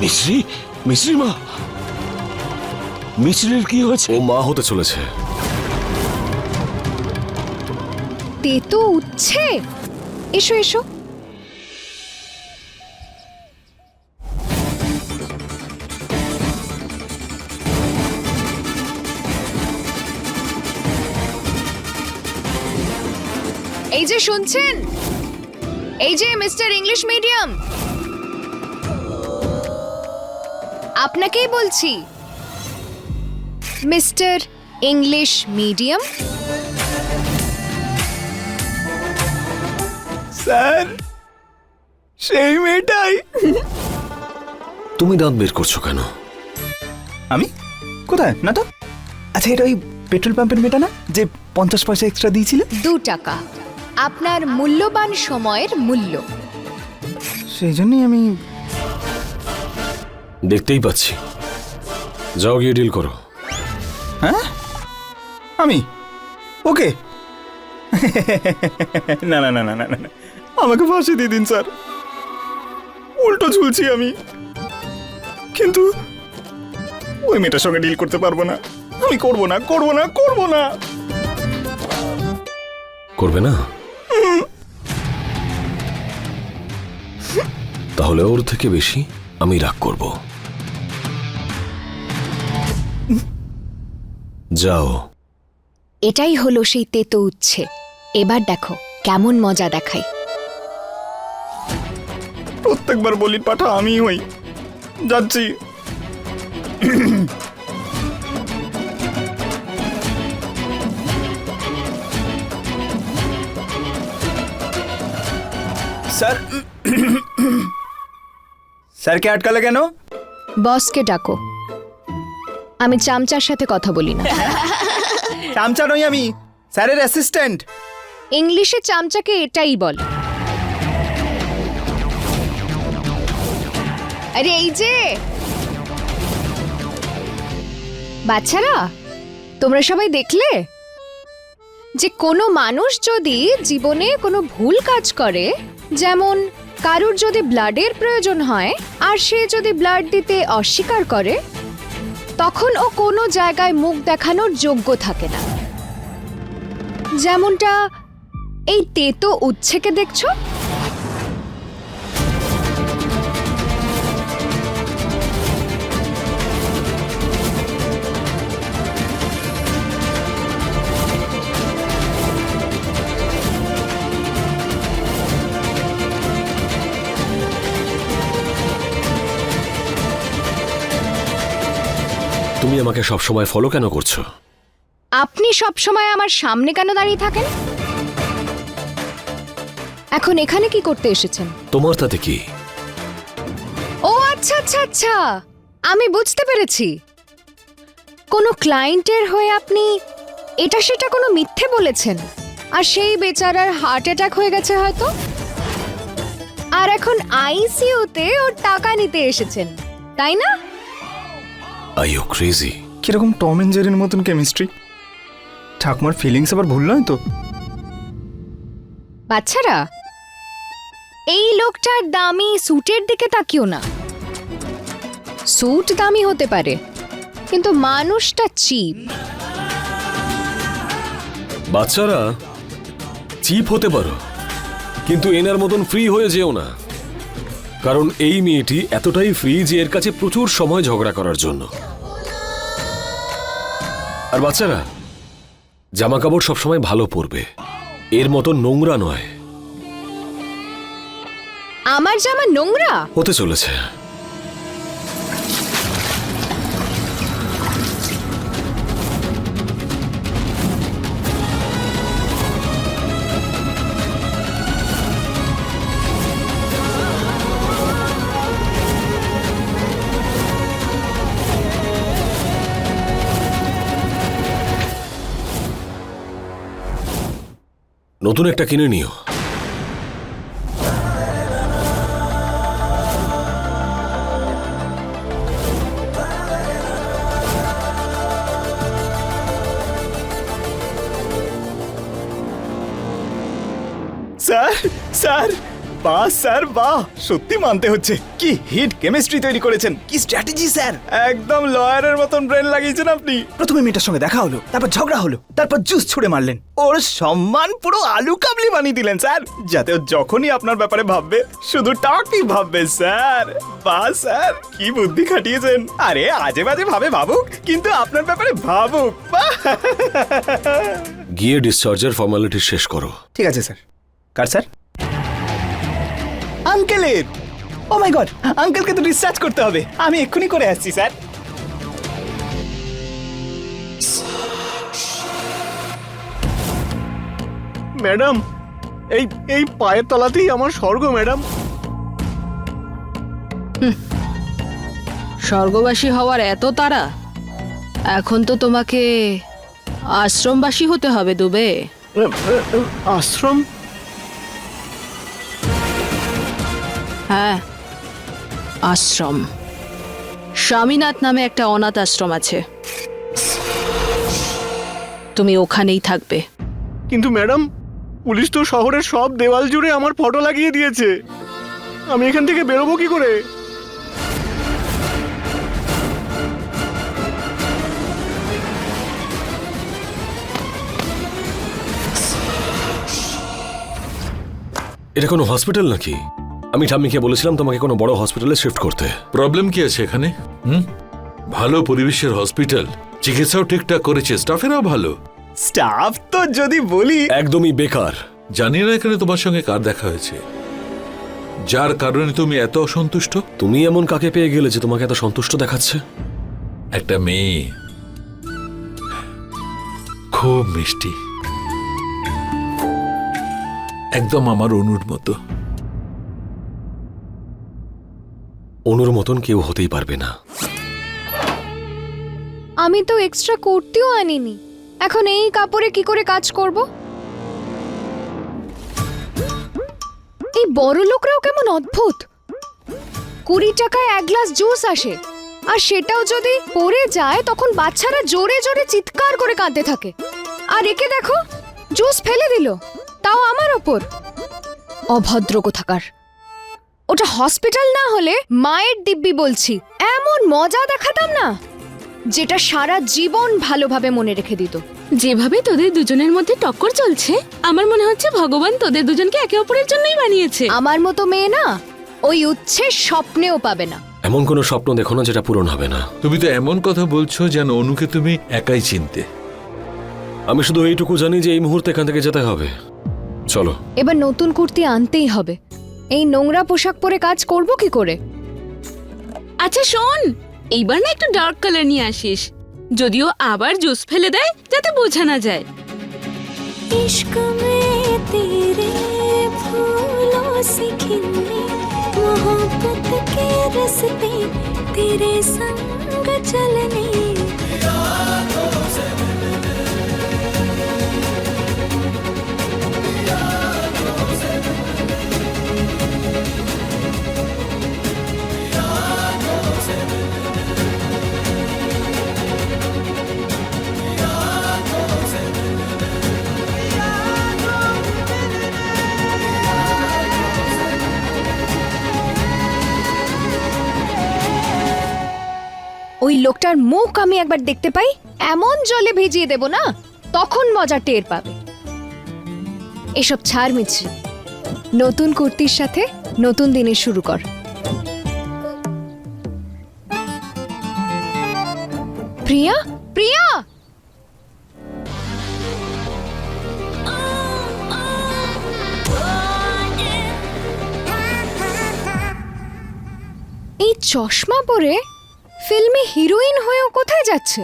মিশ্রি মিশ্রি মা। মিশ্রির কি হয়েছে? ও মা হতে চলেছে। তেতো উঠছে। এসো এসো। এই যে শুনছেন? এই যে মিস্টার ইংলিশ মিডিয়াম। আপনাকেই বলছি। Mister English medium? স্যার সেই মেয়েটাই। তুমি দাঁত বের করছ কেন? আমি? কোথায়? না তো? আচ্ছা এটা ওই পেট্রোল পাম্পের মেয়েটা না যে পঞ্চাশ পয়সা এক্সট্রা দিয়েছিল? দু টাকা। আপনার মূল্যবান সময়ের মূল্য। সেই জন্যই আমি দেখতেই পাচ্ছি। যাও গিয়ে ডিল করো। হ্যাঁ? আমি? ওকে? না না না না না না। আমাকে ফাঁসি দিয়ে দিন স্যার। উল্টো ঝুলছি আমি। কিন্তু ওই মেয়েটার সঙ্গে ডিল করতে পারব না। আমি করব না করব না করব না। করবে না? তাহলে ওর থেকে বেশি আমি রাগ করব। যাও। এটাই হলো সেই তেতো উচ্ছে। এবার দেখো কেমন মজা দেখাই প্রত্যেকবার বলি পাঠা আমি হই। যাচ্ছি। স্যার স্যারকে আটকালে কেন? বসকে ডাকো। আমি চামচার সাথে কথা বলি না। চামচা নই আমি স্যারের অ্যাসিস্ট্যান্ট ইংলিশে চামচাকে এটাই বলে। আরে এই যে বাচ্চারা তোমরা সবাই দেখলে? যে কোনো মানুষ যদি জীবনে কোনো ভুল কাজ করে যেমন কারুর যদি ব্লাডের প্রয়োজন হয় আর সে যদি ব্লাড দিতে অস্বীকার করে তখন ও কোনো জায়গায় মুখ দেখানোর যোগ্য থাকে না। যেমনটা এই তেতো উচ্ছেকে দেখছ? তুমি আমাকে সবসময় ফলো কেন করছ? আপনি সব সময় আমার সামনে কেন দাঁড়িয়ে থাকেন? এখন এখানে কি করতে এসেছেন? তোমার তাতে কি? ও আচ্ছা আচ্ছা আচ্ছা। আমি বুঝতে পেরেছি। কোনো ক্লায়েন্টের হয়ে আপনি এটা সেটা কোনো মিথ্যে বলেছেন? আর সেই বেচারার হার্ট অ্যাটাক হয়ে গেছে হয়তো? আর এখন আইসিইউতে ওর টাকা নিতে এসেছেন তাই না? আই ইউ ক্রেজি কীরকম টম এন্ড জেরির মতন কেমিস্ট্রি? ঠাকুমার ফিলিংস আবার ভুল নয় তো? বাচ্চারা এই লোকটার দামি স্যুটের দিকে তাকিও না। স্যুট দামি হতে পারে কিন্তু মানুষটা চিপ। বাচ্চারা চিপ হতে পারো কিন্তু এনার মতন ফ্রি হয়ে যেও না। কারণ এই মেয়েটি এতটাই ফ্রি যে এর কাছে প্রচুর সময় ঝগড়া করার জন্য। আর বাচ্চারা জামা কাপড় সবসময় ভালো পরবে। এর মতো নোংরা নয়। আমার জামা নোংরা? হতে চলেছে। নতুন একটা কিনে নিও। স্যার বাহ সত্যি মানতে হচ্ছে। কি হিট কেমিস্ট্রি তৈরি করেছেন। কি স্ট্র্যাটেজি স্যার? একদম লয়ারের মতন ব্রেন লাগিয়েছেন আপনি। প্রথমে মেয়েটার সঙ্গে দেখা হলো তারপর ঝগড়া হলো তারপর জুস ছুড়ে মারলেন। ওর সম্মান পুরো আলু কাবলি বানিয়ে দিলেন স্যার। যাতে ও যখনই আপনার ব্যাপারে ভাববে শুধু টাকই ভাববে স্যার। বাহ স্যার কি বুদ্ধি খাটিয়েছেন। আরে আজে বাজে ভাবে ভাবুক কিন্তু আপনার ব্যাপারে ভাবুক। গিয়ে ডিসচার্জের ফর্মালিটি শেষ করো। ঠিক আছে স্যার। কার স্যার? আঙ্কেলের ও মাই গড আঙ্কেলকে তো ডিসচার্জ করতে হবে। আমি এক্ষুনি করে আসছি স্যার। ম্যাডাম এই এই পায়ের তলাতেই আমার স্বর্গ ম্যাডাম। স্বর্গবাসী হওয়ার এত তারা এখন তো তোমাকে আশ্রমবাসী হতে হবে দুবে। আশ্রম? হ্যাঁ আশ্রম। স্বামীনাথ নামে একটা অনাথ আশ্রম আছে। তুমি ওখানেই থাকবে। কিন্তু ম্যাডাম পুলিশ তো শহরের সব দেওয়াল জুড়ে আমার ফটো লাগিয়ে দিয়েছে। আমি এখান থেকে বেরোবো কি করে? এটা কোনো হসপিটাল নাকি? আমি ঠাম্মিকে বলেছিলাম তোমাকে কোনো বড় হসপিটালে শিফট করতে। প্রবলেম কি আছে এখানে? হুম? ভালো পরিবেশের হসপিটাল চিকিৎসাও ঠিকঠাক করেছে স্টাফেরাও ভালো। স্টাফ তো যদি বলি একদমই বেকার। জানি না এখানে তোমার সঙ্গে কার দেখা হয়েছে। যার কারণে তুমি এত অসন্তুষ্ট? তুমি এমন কাকে পেয়ে গেলে যে তোমাকে এত সন্তুষ্ট দেখাচ্ছে? একটা মেয়ে। খুব মিষ্টি। একদম আমার অনুর মতো। অনুর মতন কেউ হতেই পারবে না। আমি তো এক্সট্রা কুর্তিও আনিনি। এখন এই কাপড়ে কি করে কাজ করব? এই বড় লোকরাও কেমন অদ্ভুত। কুড়ি টাকায় এক গ্লাস জুস আসে, আর সেটাও যদি পড়ে যায়, তখন বাচ্চারা জোরে জোরে চিৎকার করে কাঁদতে থাকে। আর একে দেখো, জুস ফেলে দিল, তাও আমার ওপর। অভদ্র কোথাকার। ওটা হসপিটাল না হলে মায়ের দিব্যি বলছি এমন মজা দেখাতাম না। যেটা সারা জীবন ভালোভাবে মনে রেখে দিত। যেভাবে তোদের দুজনের মধ্যে টক্কর চলছে আমার মনে হচ্ছে ভগবান তোদের দুজনকে একে অপরের জন্যই বানিয়েছে। আমার মতো মেয়ে না ওই উচ্ছে স্বপ্নেও পাবে না। এমন কোনো স্বপ্ন দেখো না যেটা পূরণ হবে না। তুমি তো এমন কথা বলছো যেন অনুকে তুমি একাই চিনতে। আমি শুধু এইটুকু জানি যে এই মুহূর্তে এখান থেকে যেতে হবে। চলো। এবার নতুন কুর্তি আনতেই হবে। এই নোংরা পোশাক পরে কাজ করব কি করে আচ্ছা শোন এইবার না একটু ডার্ক কালার নিয়ে আসিস যদিও আবার জুস ফেলে দেয় যাতে বোঝা না যায় इश्क में तेरे फूलों से खिले मोहब्बत के रस्ते तेरे संग चलने লোকটার মুখ আমি একবার দেখতে পাই, এমন জলে ভিজিয়ে দেব না, তখন মজা টের পাবে। এসব ছাড় মিছরি। নতুন কুর্তির সাথে নতুন দিনের শুরু কর। প্রিয়া প্রিয়া! এই চশমা পরে ফিল্মে হিরোইন হয়েও কোথায় যাচ্ছে?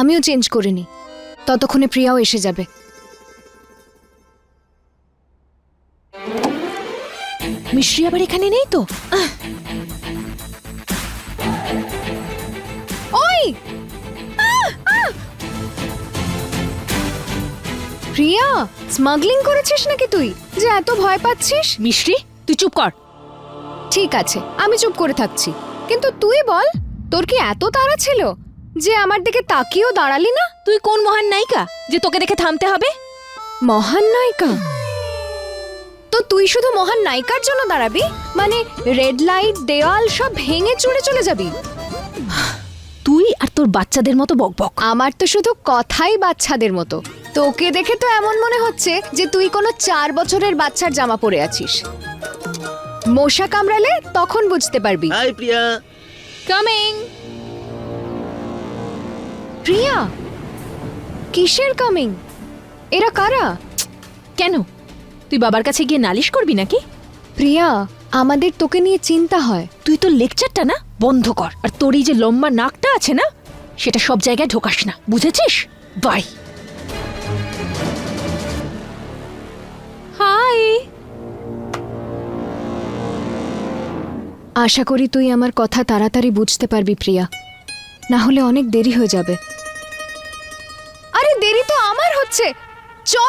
আমিও চেঞ্জ করিনি ততক্ষণে প্রিয়াও এসে যাবে। মিশ্রি আবার এখানে নেই তো? প্রিয়া স্মাগলিং করেছিস নাকি তুই? যে এত ভয় পাচ্ছিস? মিষ্টি তুই চুপ কর। ঠিক আছে আমি চুপ করে থাকছি। কিন্তু তুই বল তোর কি এত তাড়া ছিল? যে আমার দিকে তাকিয়েও দাঁড়ালি না? তুই কোন মহান নায়িকা যে তোকে দেখে থামতে হবে? মহান নায়িকা? তো তুই শুধু মহান নায়িকার জন্য দাঁড়াবি? মানে রেড লাইট দেওয়াল সব ভেঙে চুড়ে চলে যাবি? তুই আর তোর বাচ্চাদের মতো বকবক আমার তো শুধু কথাই বাচ্চাদের মতো। তোকে দেখে তো এমন মনে হচ্ছে যে তুই কোনো চার বছরের বাচ্চার জামা পরে আছিস। মশা কামড়ালে তখন বুঝতে পারবি। হাই প্রিয়া। কামিং প্রিয়া কিসের কামিং এরা কারা? কেন? তুই বাবার কাছে গিয়ে নালিশ করবি নাকি? প্রিয়া আমাদের তোকে নিয়ে চিন্তা হয়। তুই তোর লেকচারটা না বন্ধ কর। আর তোর এই যে লম্বা নাকটা আছে না সেটা সব জায়গায় ঢোকাস না। বুঝেছিস? বাই। আশা করি তুই আমার কথা তাড়াতাড়ি বুঝতে পারবি, প্রিয়া। না হলে অনেক দেরি হয়ে যাবে। আরে দেরি তো আমার হচ্ছে। চল